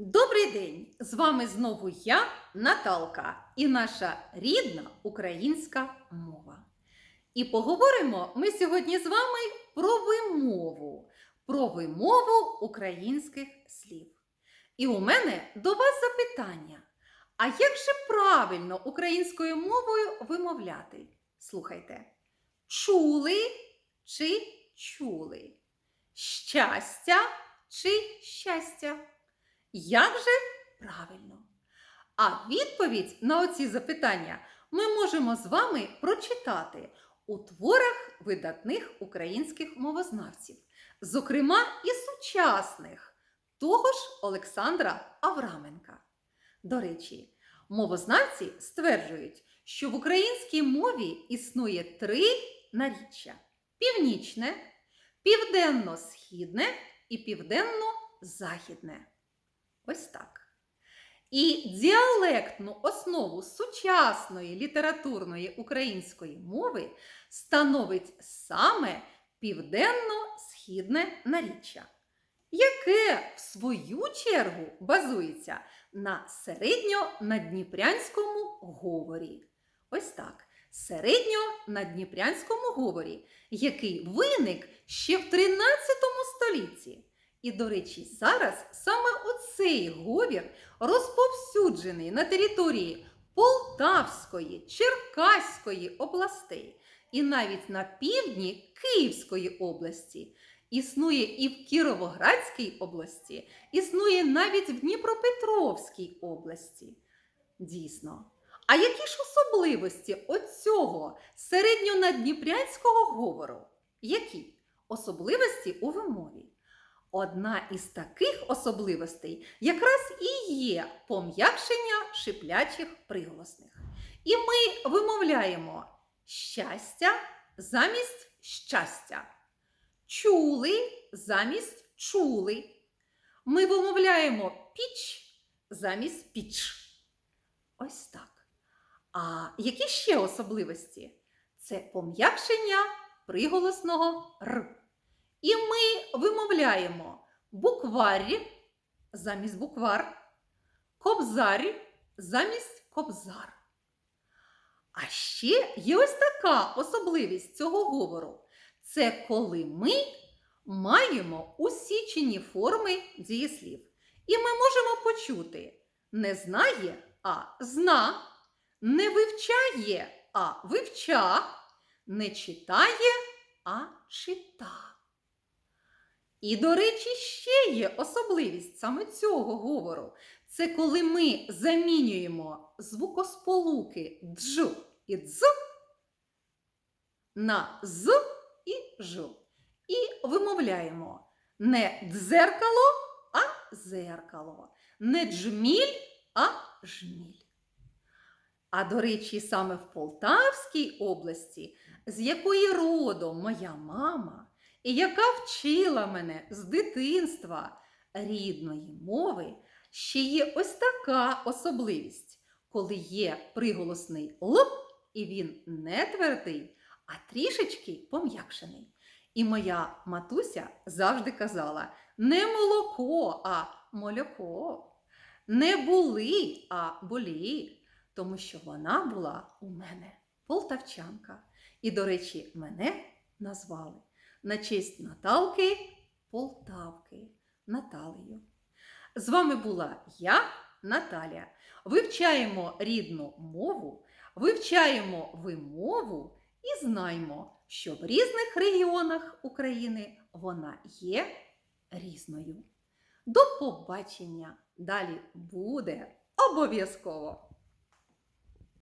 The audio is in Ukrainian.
Добрий день! З вами знову я, Наталка, і наша рідна українська мова. І поговоримо ми сьогодні з вами про вимову, про вимову українських слів. І у мене до вас запитання: а як же правильно українською мовою вимовляти? Слухайте, чули чи чули? Щастя чи щастя? Як же правильно? А відповідь на оці запитання ми можемо з вами прочитати у творах видатних українських мовознавців, зокрема і сучасних того ж Олександра Авраменка. До речі, мовознавці стверджують, що в українській мові існує три наріччя: північне, південно-східне і південно-західне. Ось так. І діалектну основу сучасної літературної української мови становить саме південно-східне наріччя, яке в свою чергу базується на середньонадніпрянському говорі. Ось так. Середньонадніпрянському говорі, який виник ще в 13 столітті. І, до речі, зараз саме оцей говір розповсюджений на території Полтавської, Черкаської областей і навіть на півдні Київської області. Існує і в Кіровоградській області, існує навіть в Дніпропетровській області. Дійсно. А які ж особливості оцього середньонадніпрянського говору? Які особливості у вимові? Одна із таких особливостей якраз і є пом'якшення шиплячих приголосних. І ми вимовляємо щастя замість щастя, чули замість чули. Ми вимовляємо піч замість піч. Ось так. А які ще особливості? Це пом'якшення приголосного р. Вимовляємо букварі замість буквар, кобзарі замість кобзар. А ще є ось така особливість цього говору. Це коли ми маємо усічені форми дієслів. І ми можемо почути не знає, а зна, не вивчає, а вивча, не читає, а чита. І, до речі, ще є особливість саме цього говору. Це коли ми замінюємо звукосполуки дж і дз на з і ж. І вимовляємо не дзеркало, а зеркало, не джміль, а жміль. А до речі, саме в Полтавській області, з якої родом моя мама, і яка вчила мене з дитинства рідної мови, ще є ось така особливість, коли є приголосний л, і він не твердий, а трішечки пом'якшений. І моя матуся завжди казала: не молоко, а молоко, не були, а болі, тому що вона була у мене полтавчанка. І, до речі, мене назвали на честь Наталки Полтавки Наталію. З вами була я, Наталя. Вивчаємо рідну мову, вивчаємо вимову і знаємо, що в різних регіонах України вона є різною. До побачення! Далі буде обов'язково!